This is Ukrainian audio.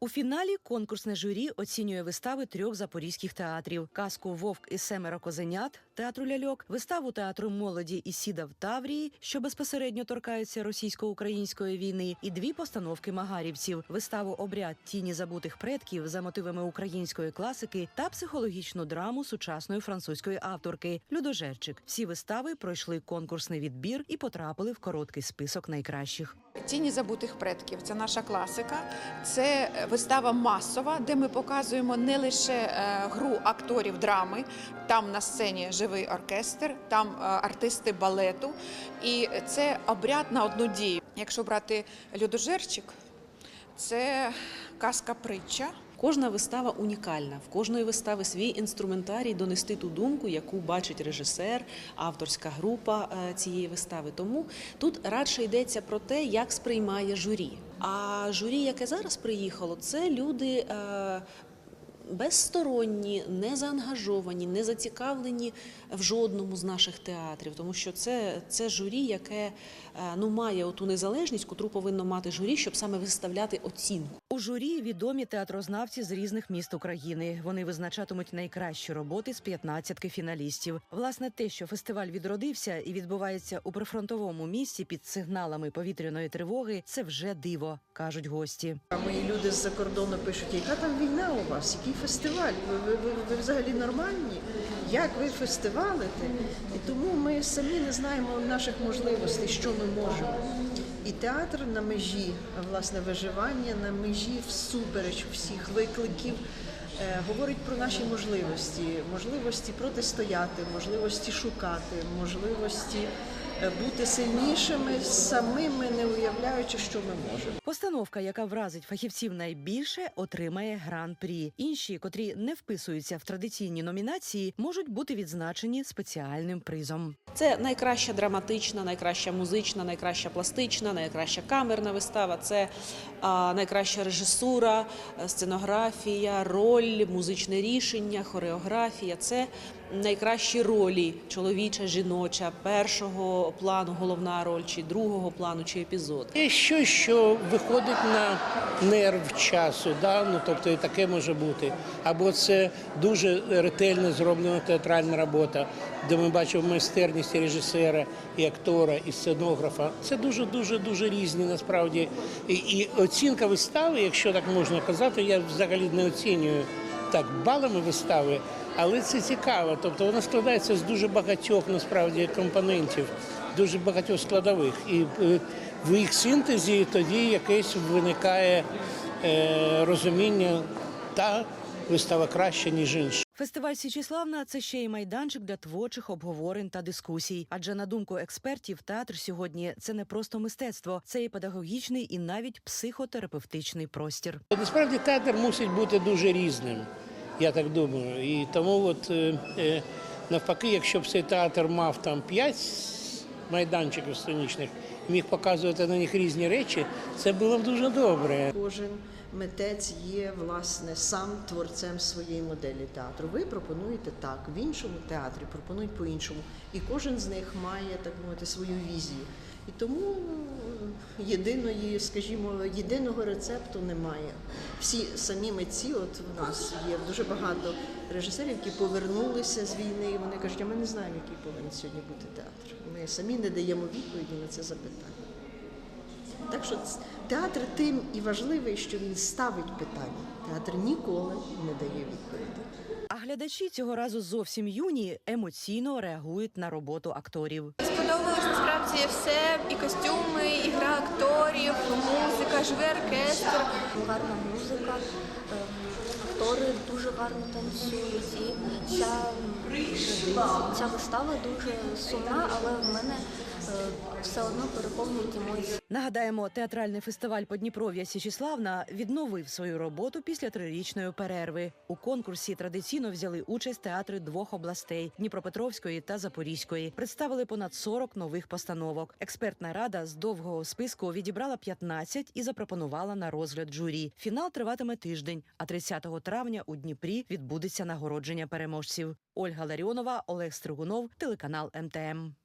У фіналі конкурсне журі оцінює вистави трьох запорізьких театрів: казку Вовк і семеро козенят театру ляльок, виставу театру молоді і сіда в Таврії, що безпосередньо торкаються російсько-української війни, і дві постановки магарівців: виставу Обряд тіні забутих предків за мотивами української класики та психологічну драму сучасної французької авторки Людожерчик. Всі вистави пройшли конкурсний відбір і потрапили в короткий список найкращих. Тіні забутих предків це наша класика. Це вистава масова, де ми показуємо не лише е, гру акторів драми. Там на сцені живий оркестр, там е, артисти балету. І це обряд на одну дію. Якщо брати людожерчик, це казка притча. Кожна вистава унікальна. В кожної вистави свій інструментарій донести ту думку, яку бачить режисер, авторська група е, цієї вистави. Тому тут радше йдеться про те, як сприймає журі. А журі, яке зараз приїхало, це люди. Безсторонні, не заангажовані, не зацікавлені в жодному з наших театрів, тому що це, це журі, яке е, ну має оту незалежність, котру повинно мати журі, щоб саме виставляти оцінку. У журі відомі театрознавці з різних міст України. Вони визначатимуть найкращі роботи з 15 фіналістів. Власне, те, що фестиваль відродився і відбувається у прифронтовому місті під сигналами повітряної тривоги, це вже диво, кажуть гості. А мої люди з-за кордону пишуть, яка там війна у вас, який фестиваль? Ви, ви, ви, ви взагалі нормальні? Як ви фестивалите? І тому ми самі не знаємо наших можливостей, що ми можемо. І театр на межі власне виживання, на межі всупереч всіх викликів. е, Говорить про наші можливості, можливості протистояти, можливості шукати, можливості бути сильнішими самими, не уявляючи, що ми можемо. Постановка, яка вразить фахівців найбільше, отримає гран-прі. Інші, котрі не вписуються в традиційні номінації, можуть бути відзначені спеціальним призом. Це найкраща драматична, найкраща музична, найкраща пластична, найкраща камерна вистава. Це а, найкраща режисура, е, сценографія, роль, музичне рішення, хореографія. Це найкращі ролі чоловіча, жіноча, першого плану, головна роль, чи другого плану, чи епізод. Є щось, що виходить на нерв часу, да? ну, тобто і таке може бути. Або це дуже ретельно зроблена театральна робота, де ми бачимо майстерність режисера, і актора, і сценографа. Це дуже дуже дуже різні насправді. І, і оцінка вистави, якщо так можна казати, я взагалі не оцінюю так балами вистави, але це цікаво. Тобто вона складається з дуже багатьох насправді компонентів, дуже багатьох складових. І е, в їх синтезі тоді якесь виникає е, розуміння, та вистава краща, ніж інша. Фестиваль Січіславна це ще й майданчик для творчих обговорень та дискусій. Адже на думку експертів, театр сьогодні це не просто мистецтво, це і педагогічний, і навіть психотерапевтичний простір. Насправді театр мусить бути дуже різним, я так думаю. І тому, от, е, е, навпаки, якщо б цей театр мав там п'ять майданчиків сценічних, міг показувати на них різні речі, це було б дуже добре. Кожен митець є власне сам творцем своєї моделі театру. Ви пропонуєте так, в іншому театрі пропонують по-іншому. І кожен з них має так мовити свою візію. І тому е, єдиної, скажімо, єдиного рецепту немає. Всі самі митці, от в нас є дуже багато режисерів, які повернулися з війни, і вони кажуть, а ми не знаємо, який повинен сьогодні бути театр. Ми самі не даємо відповіді на це запитання. Так що театр тим і важливий, що він ставить питання. Театр ніколи не дає відповіді. А глядачі цього разу зовсім юні емоційно реагують на роботу акторів. Сподобалось насправді все, і костюми, і гра акторів, музика, живий оркестр. гарна музика, ем, актори дуже гарно танцюють. І ця, ця вистава дуже сумна, але в мене все одно переповнюють емоції. Нагадаємо, театральний фестиваль Подніпров'я Січіславна відновив свою роботу після трирічної перерви. У конкурсі традиційно взяли участь театри двох областей Дніпропетровської та Запорізької. Представили понад 40 нових постановок. Експертна рада з довгого списку відібрала 15 і запропонувала на розгляд журі. Фінал триватиме тиждень, а 30 травня у Дніпрі відбудеться нагородження переможців. Ольга Ларіонова, Олег Стригунов, телеканал МТМ.